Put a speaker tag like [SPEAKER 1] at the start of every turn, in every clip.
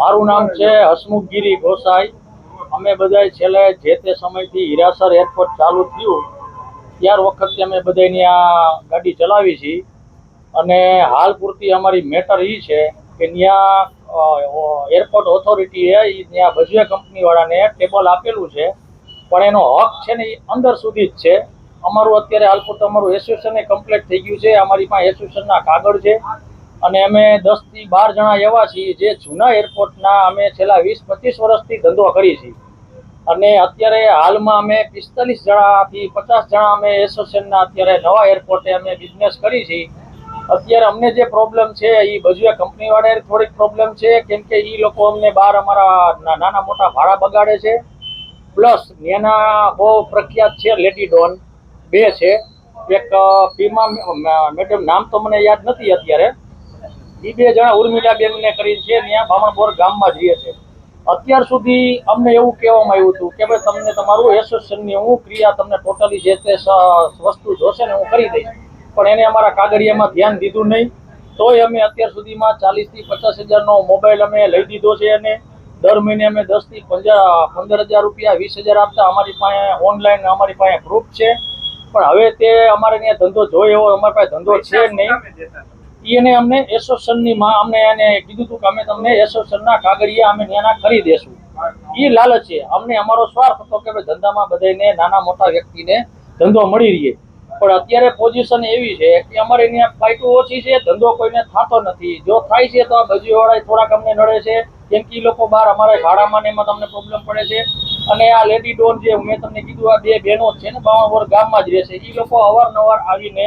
[SPEAKER 1] મારું નામ છે હસમુખગીરી ગોસાઈ. અમે બધા છેલ્લે જે તે સમયથી હીરાસર એરપોર્ટ ચાલુ થયું, ત્યાર વખતથી અમે બધાની આ ગાડી ચલાવી છીએ અને હાલ પૂરતી અમારી મેટર એ છે કે ત્યાં એરપોર્ટ ઓથોરિટીએ એ ત્યાં ભજવે કંપનીવાળાને ટેબલ આપેલું છે. પણ એનો હક છે ને એ અંદર સુધી જ છે. અમારું અત્યારે હાલ પૂરતું અમારું એસોસિએશન કમ્પ્લીટ થઈ ગયું છે. અમારી પાસે એસોસિએશનના કાગળ છે. અને અમે દસથી બાર જણા એવા છીએ જે જૂના એરપોર્ટના અમે છેલ્લા વીસ પચીસ વર્ષથી ધંધો કરી છીએ. અને અત્યારે હાલમાં અમે પિસ્તાલીસ જણાથી પચાસ જણા અમે એસોસિએશનના અત્યારે નવા એરપોર્ટે અમે બિઝનેસ કરી છીએ. અત્યારે અમને જે પ્રોબ્લેમ છે એ બજુએ કંપનીવાળાએ થોડીક પ્રોબ્લેમ છે, કેમ કે એ લોકો અમને બહાર અમારા નાના મોટા ભાડા બગાડે છે. પ્લસ એના બહુ પ્રખ્યાત છે લેડી ડોન બે છે. એક પીમા મેડમ, નામ તો મને યાદ નથી અત્યારે. એ બે જણા ઉર્મિલા બેન ને કરી છે ત્યાં બામણબોર ગામમાં જ રહે છે. અત્યાર સુધી અમને એવું કહેવામાં આવ્યું હતું કે ભાઈ, તમને તમારું એસોસિએશનની હું ક્રિયા તમને ટોટલી જે તે વસ્તુ જોશે ને હું કરી દઈશ. પણ એને અમારા કાગળિયામાં ધ્યાન દીધું નહીં. તોય અમે અત્યાર સુધીમાં ચાલીસથી પચાસ હજારનો મોબાઈલ અમે લઈ દીધો છે અને દર મહિને અમે દસથી પંદર પંદર હજાર રૂપિયા, વીસ હજાર આપતા અમારી પાસે ઓનલાઈન અમારી પાસે પ્રૂફ છે. પણ હવે તે અમારે ત્યાં ધંધો જોઈએ એવો અમારી પાસે ધંધો છે નહીં. એને અમને એસોસિએશનની માં અમને એને કીધું હતું કે અમે તમને એસોસિએશનના કાગળિયા અમે ત્યાંના કરી દેશું. એ લાલચ છે. અમને અમારો સ્વાર્થ હતો કે ધંધામાં બધાને નાના મોટા વ્યક્તિને ધંધો મળી રહીએ પણ અત્યારે પોઝિશન એવી છે કે અમારે ત્યાં ફ્લાઇટો ઓછી છે, ધંધો કોઈને થતો નથી. જો થાય છે તો બજીવાળા થોડાક અમને નડે છે, કેમ કે એ લોકો બહાર અમારે ભાડામાં ને એમાં તમને પ્રોબ્લેમ પડે છે. અને આ લેડી ડોન જે મેં તમને કીધું, આ બે બહેનો છે ને બાવણ ગામમાં જ રહે છે. એ લોકો અવારનવાર આવીને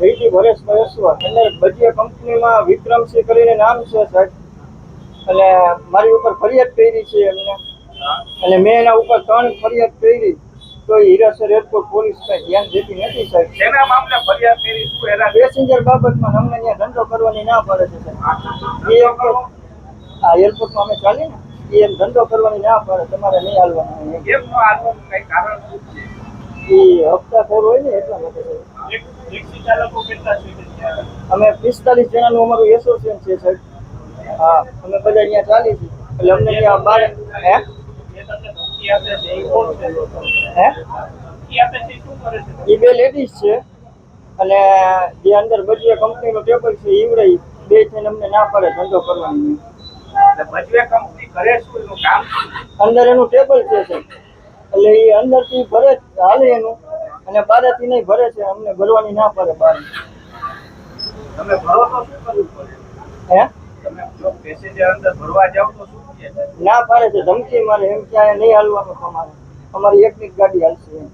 [SPEAKER 2] જયજી ભરેશ મહેશ્વર. અને બધી કંપનીમાં વિક્રમસિંહ કરીને નામ છે સાહેબ. એટલે મારી ઉપર ફરિયાદ કરી છે એમને. અને મેં એના ઉપર ત્રણ ફરિયાદ કરી. તો હીરાસર એરપોર્ટ પોલીસ કઈ ધ્યાન દેતી નથી સાહેબ.
[SPEAKER 3] એના મામલે ફરિયાદ કરી શું એના
[SPEAKER 2] પેસેન્જર બાબતમાં અમને ત્યાં ધંધો કરવાની ના પડે છે સાહેબ. એ આ એરપોર્ટમાં અમે ચાલીએ ને એમ ધંધો કરવાની ના પડે તમારે નહીં હાલવાનું એમ.
[SPEAKER 3] નો આલવાનું કઈ કારણ શું છે?
[SPEAKER 2] અમે પિસ્તાલીસ જણાનું અમારું એસોસિએશન છે સાહેબ. હા અમે બધા અહીંયા ચાલી છીએ. એટલે અમને ત્યાં બાર હે?
[SPEAKER 3] એ
[SPEAKER 2] હે? બે લેડીઝ છે. અને જે અંદર બધી કંપનીનું ટેબલ છે ઈવડાઈ બે થઈને અમને ના પડે ધંધો કરવાની.
[SPEAKER 3] એટલે ભજવે કંપની કરે શું એનું કામ
[SPEAKER 2] અંદર એનું ટેબલ છે સાહેબ. એટલે એ અંદરથી ભરે જ હાલે એનું. અને બહારથી નહીં ભરે છે અમને ભરવાની ના પડે બહાર
[SPEAKER 3] તમે ભરો તો શું કરવું પડે?
[SPEAKER 2] હે?
[SPEAKER 3] તમે જો પેસેન્જર અંદર ભરવા જાવ તો શું
[SPEAKER 2] ના પાડે છે ધમકી મારે એમ ક્યાંય નહીં હાલવાનું તમારે. અમારી એકની ગાડી હાલશે